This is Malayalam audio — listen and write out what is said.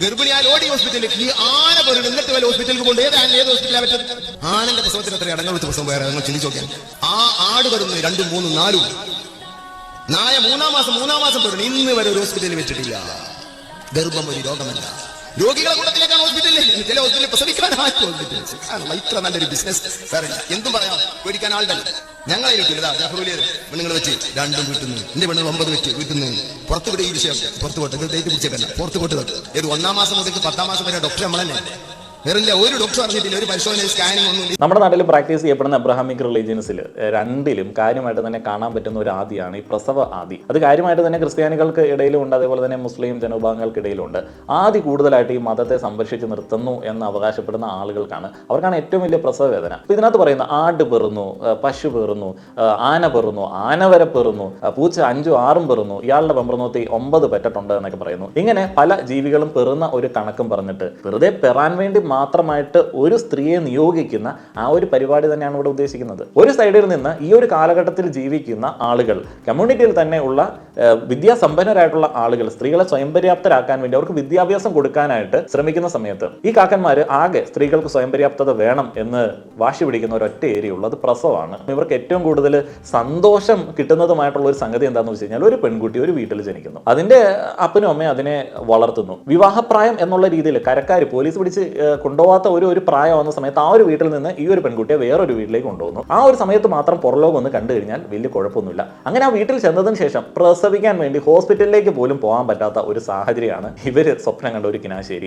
ഗർഭിണിയാൽ ഓടി ഹോസ്പിറ്റലിൽ ഈ ആന പോലും എന്നിട്ട് വല്ല ഹോസ്പിറ്റലിൽ കൊണ്ട് ഏത് ആന ഏത് ഹോസ്പിറ്റലാ പറ്റത് ആനന്റെ പ്രസവത്തിന് അടങ്ങൾ വെച്ച പ്രസവം വേറെ നിങ്ങൾ ചിന്തിച്ചു നോക്കിയാൽ. ആ ആട് വരുന്നു രണ്ടും മൂന്നും നാലും. നായ മൂന്നാം മാസം മൂന്നാം മാസം പോലും ഇന്ന് വരെ ഒരു ഹോസ്പിറ്റലിൽ വെച്ചിട്ടില്ല. ഗർഭം ഒരു രോഗമല്ല. രോഗികളെ കൂട്ടത്തിലേക്കാണ് ഹോസ്പിറ്റലിൽ. ചില ഹോസ്പിറ്റലിൽ പ്രസവിക്കാൻ ഹോസ്പിറ്റൽ ഇത്ര നല്ലൊരു ബിസിനസ് വേറെ. എന്തും പറയാം. പേടിക്കാൻ ആളുണ്ടല്ലോ. ഞങ്ങളെ കിട്ടില്ല പെണ്ണുങ്ങൾ വെച്ച് രണ്ടും വീട്ടുന്നു. എന്റെ പെണ്ണുങ്ങൾ ഒമ്പത് വെച്ച് വീട്ടുന്നു. പുറത്തു പുറത്ത് ഈ വിഷയം പുറത്തുപോട്ട് ഇത് ഡേറ്റ് പിടിച്ചേക്കല്ല പുറത്തു പോട്ട് ഏത് ഒന്നാം മാസം മുതൽ പത്താം മാസം വരെ ഡോക്ടർ നമ്മളല്ലേ? നമ്മുടെ നാട്ടിൽ പ്രാക്ടീസ് ചെയ്യപ്പെടുന്ന അബ്രഹാമിക് റിലീജിയൻസിൽ രണ്ടിലും കാര്യമായിട്ട് തന്നെ കാണാൻ പറ്റുന്ന ഒരു ആദിയാണ് ഈ പ്രസവ ആദി. അത് കാര്യമായിട്ട് തന്നെ ക്രിസ്ത്യാനികൾക്ക് ഇടയിലും ഉണ്ട് അതേപോലെ തന്നെ മുസ്ലിം ജനവിഭാഗങ്ങൾക്കിടയിലും ഉണ്ട് ആദി കൂടുതലായിട്ട് ഈ മതത്തെ സംരക്ഷിച്ച് നിർത്തുന്നു എന്ന് അവകാശപ്പെടുന്ന ആളുകൾക്കാണ് അവർക്കാണ് ഏറ്റവും വലിയ പ്രസവ വേദന. അപ്പൊ ഇതിനകത്ത് പറയുന്ന ആട് പെറുന്നു പശു പെറുന്നു ആന പെറുന്നു ആന വരെ പെറുന്നു പൂച്ച അഞ്ചും ആറും പെറുന്നു ഇയാളുടെ പെമ്പറന്നോത്തി ഒമ്പത് പറ്റട്ടുണ്ട് എന്നൊക്കെ പറയുന്നു. ഇങ്ങനെ പല ജീവികളും പെറുന്ന ഒരു കണക്കും പറഞ്ഞിട്ട് വെറുതെ പെറാൻ വേണ്ടി മാത്രമായിട്ട് ഒരു സ്ത്രീയെ നിയോഗിക്കുന്ന ആ ഒരു പരിപാടി തന്നെയാണ് ഇവിടെ ഉദ്ദേശിക്കുന്നത്. ഒരു സൈഡിൽ നിന്ന് ഈ ഒരു കാലഘട്ടത്തിൽ ജീവിക്കുന്ന ആളുകൾ കമ്മ്യൂണിറ്റിയിൽ തന്നെ ഉള്ള വിദ്യാസമ്പന്നരായിട്ടുള്ള ആളുകൾ സ്ത്രീകളെ സ്വയം പര്യാപ്തരാക്കാൻ വേണ്ടി അവർക്ക് വിദ്യാഭ്യാസം കൊടുക്കാനായിട്ട് ശ്രമിക്കുന്ന സമയത്ത് ഈ കാക്കന്മാർ ആകെ സ്ത്രീകൾക്ക് സ്വയം പര്യാപ്തത വേണം എന്ന് വാശി പിടിക്കുന്ന ഒരൊറ്റ ഏരിയ ഉള്ളത് പ്രസവമാണ് ഇവർക്ക് ഏറ്റവും കൂടുതൽ സന്തോഷം കിട്ടുന്നതുമായിട്ടുള്ള ഒരു സംഗതി എന്താണെന്ന് വെച്ച് കഴിഞ്ഞാൽ ഒരു പെൺകുട്ടി ഒരു വീട്ടിൽ ജനിക്കുന്നു. അതിന്റെ അപ്പനും അമ്മയും അതിനെ വളർത്തുന്നു. വിവാഹപ്രായം എന്നുള്ള രീതിയിൽ കരക്കാർ പോലീസ് പിടിച്ച് കൊണ്ടുപോകാത്ത ഒരു ഒരു പ്രായം വന്ന സമയത്ത് ആ ഒരു വീട്ടിൽ നിന്ന് ഈ ഒരു പെൺകുട്ടിയെ വേറൊരു വീട്ടിലേക്ക് കൊണ്ടുപോകുന്നു. ആ ഒരു സമയത്ത് മാത്രം പുറലോകം ഒന്ന് കണ്ടു കഴിഞ്ഞാൽ വലിയ കുഴപ്പമൊന്നുമില്ല. അങ്ങനെ ആ വീട്ടിൽ ചെന്നതിന് ശേഷം പ്രസവിക്കാൻ വേണ്ടി ഹോസ്പിറ്റലിലേക്ക് പോലും പോകാൻ പറ്റാത്ത ഒരു സാഹചര്യമാണ് ഇവർ സ്വപ്നം കണ്ട ഒരു കിനാശ്ശേരി